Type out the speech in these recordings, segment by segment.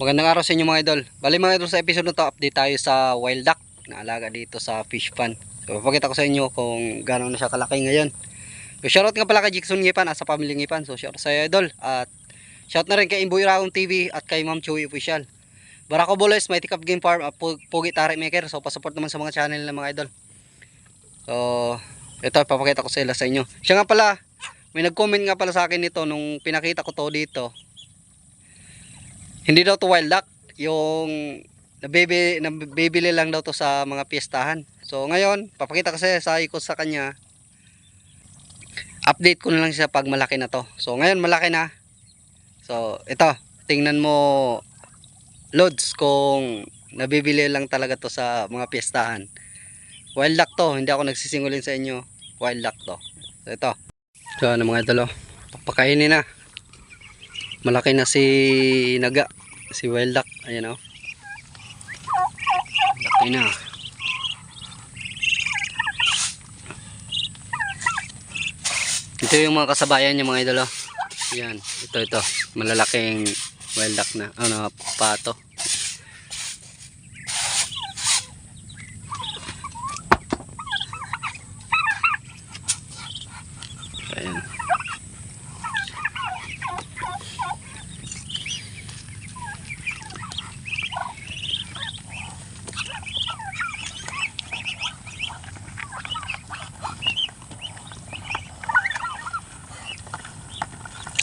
Magandang araw sa inyo mga idol. Bali mga idol sa episode na to, update tayo sa wild duck na alaga dito sa fish pond. So papakita ko sa inyo kung gaano na siya kalaki ngayon. So shoutout nga pala kay Jackson Ngipan at sa pamilya Ngipan. So shoutout sa iyo, idol. At shout na rin kay Imboy Raong TV at kay Ma'am Chewy Official. Barako Boles, Mighty Cup Game Farm at Pug- Pugi Tarik Maker. So pasupport naman sa mga channel ng mga idol. So ito papakita ko sa sa inyo. Siya nga pala, may nag-comment nga pala sa akin nito nung pinakita ko to dito. Hindi daw to wild duck, yung nabibi, nabibili lang daw to sa mga piyestahan. So ngayon, papakita kasi sa ikot sa kanya. Update ko na lang siya pag malaki na to. So ngayon malaki na. So ito, tingnan mo loads kung nabibili lang talaga to sa mga piyestahan. Wild duck to, hindi ako nagsisingulin sa inyo. Wild duck to. So ito. So ano mga idol, oh. papakainin na. Malaki na si Naga, si Wild Duck. Ayan o. Laki na. Ito yung mga kasabayan niya mga idol. oh. Yan, ito ito. Malalaking Wild Duck na. Ano, pato.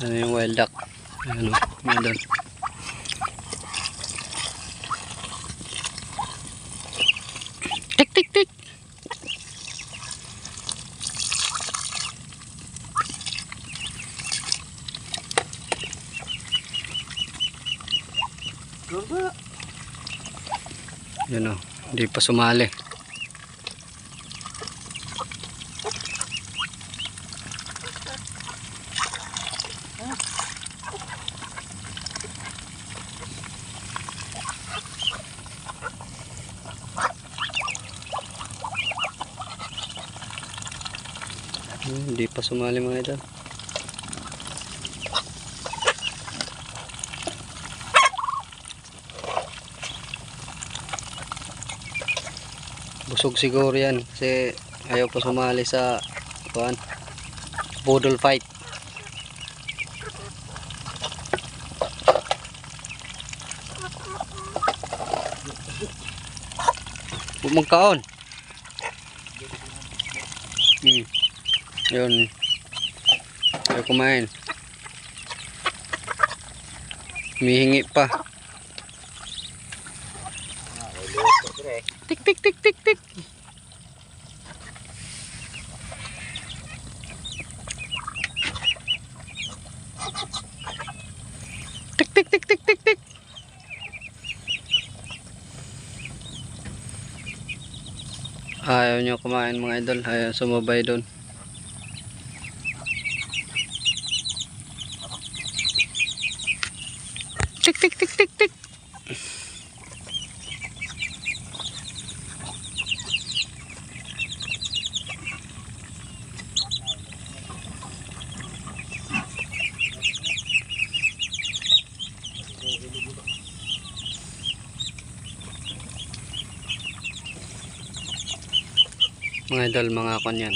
Ano yung wild duck? Ano, mga doon. Tik tik tik. Yan o, hindi pa sumali. Hmm, Hindi pa sumali mga idol. Busog siguro yan kasi ayaw pa sumali sa kuan Budol fight. Magkaon. Hmm. Yun. Ayaw kumain. Humihingi pa. Tik tik tik tik tik. Tik tik tik tik tik tik. Ayaw nyo kumain mga idol. Ayaw sumabay doon. Tik tik tik tik tik. Mga idol, mga kanyan.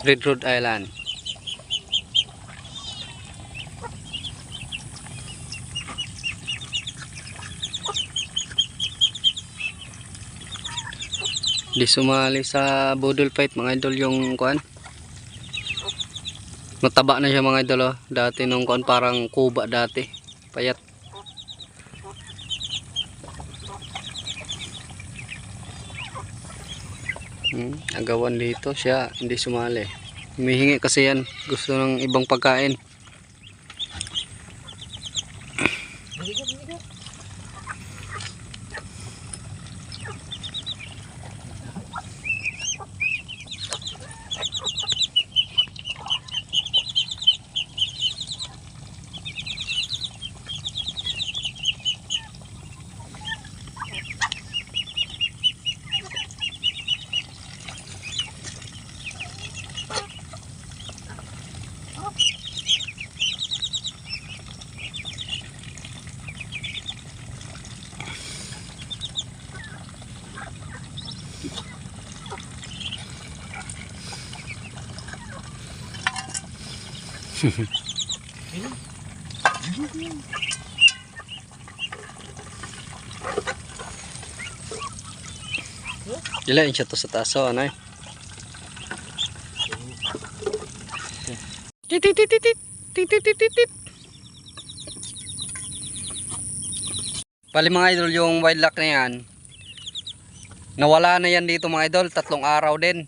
Red Road Island. Di sumali sa budol fight mga idol yung kuan. Mataba na siya mga idol oh. Dati nung kuan parang kuba dati. Payat. Hmm, agawan dito siya hindi sumali. Humihingi kasi yan. Gusto ng ibang pagkain. Ilain siya to sa taso, ano eh. Bali mga idol, yung wildlock na yan, nawala na yan dito mga idol, tatlong araw din.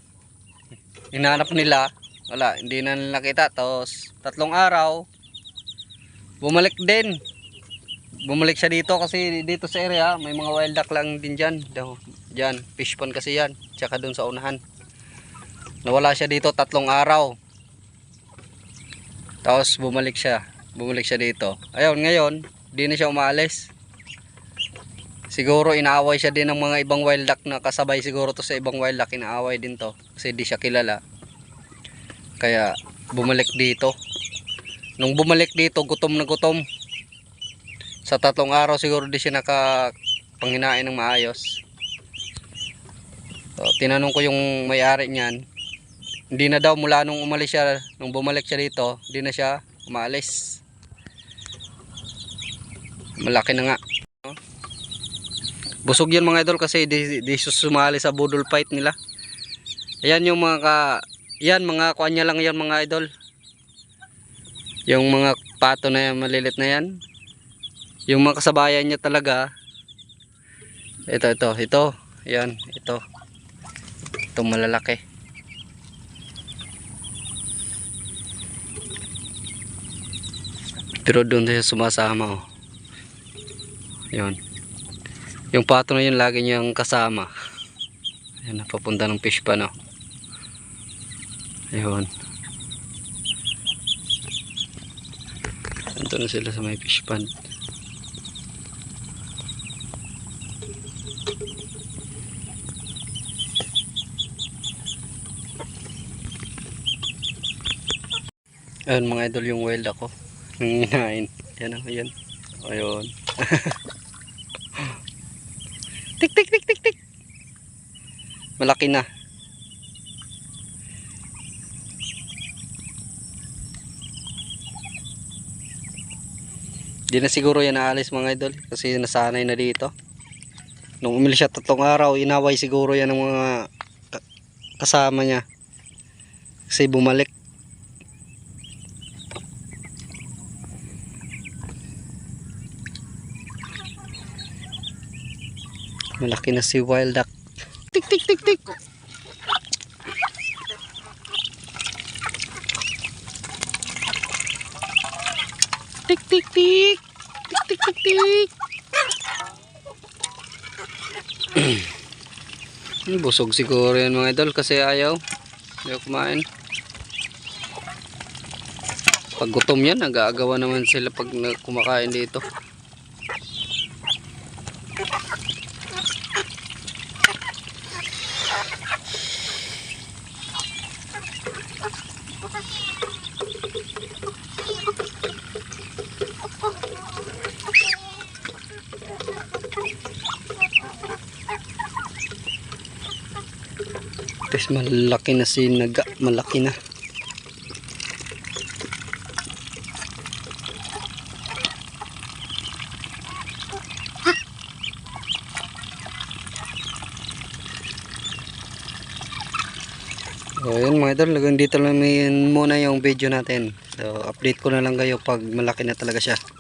Hinanap nila, wala, hindi na nila nakita. Tapos, tatlong araw, bumalik din. Bumalik siya dito kasi dito sa area, may mga wild duck lang din dyan. Dyan, fish pond kasi yan. Tsaka dun sa unahan. Nawala siya dito tatlong araw. Tapos bumalik siya. Bumalik siya dito. Ayun, ngayon, di na siya umaalis. Siguro inaaway siya din ng mga ibang wild duck na kasabay siguro to sa ibang wild duck. Inaaway din to. Kasi di siya kilala. Kaya bumalik dito. Nung bumalik dito, gutom na gutom. Sa tatlong araw siguro di siya nakapanginain ng maayos. So, tinanong ko yung may-ari niyan. Hindi na daw mula nung umalis siya, nung bumalik siya dito, hindi na siya umalis. Malaki na nga. Busog yan mga idol kasi di, di sumali sa budol fight nila. Ayan yung mga ka, yan mga kuan lang yan mga idol. Yung mga pato na yan, malilit na yan. Yung mga kasabayan niya talaga. Ito, ito, ito. Yan, ito. Itong malalaki. Pero doon siya sumasama oh. Yun. Yung pato na yun lagi niyang kasama. Ayan, napapunta ng fish pa no. Ayun. Ito na sila sa may fish pond. Ayun mga idol yung wild ako. Nanginain. Yan o, yan. Ayun. tik tik tik tik tik. Malaki na. Di na siguro yan naalis mga idol kasi nasanay na dito. Nung umilis siya tatlong araw, inaway siguro yan ng mga ka- kasama niya. Kasi bumalik. Malaki na si wild duck. Tik tik tik tik. Tik tik tik. Tik tik tik tik. Busog siguro yan mga idol kasi ayaw. Ayaw kumain. Pag gutom yan, nag-aagawa naman sila pag kumakain dito. Tapos malaki na si naga, malaki na. So yun mga idol, hanggang dito lang muna yung video natin. So update ko na lang kayo pag malaki na talaga siya.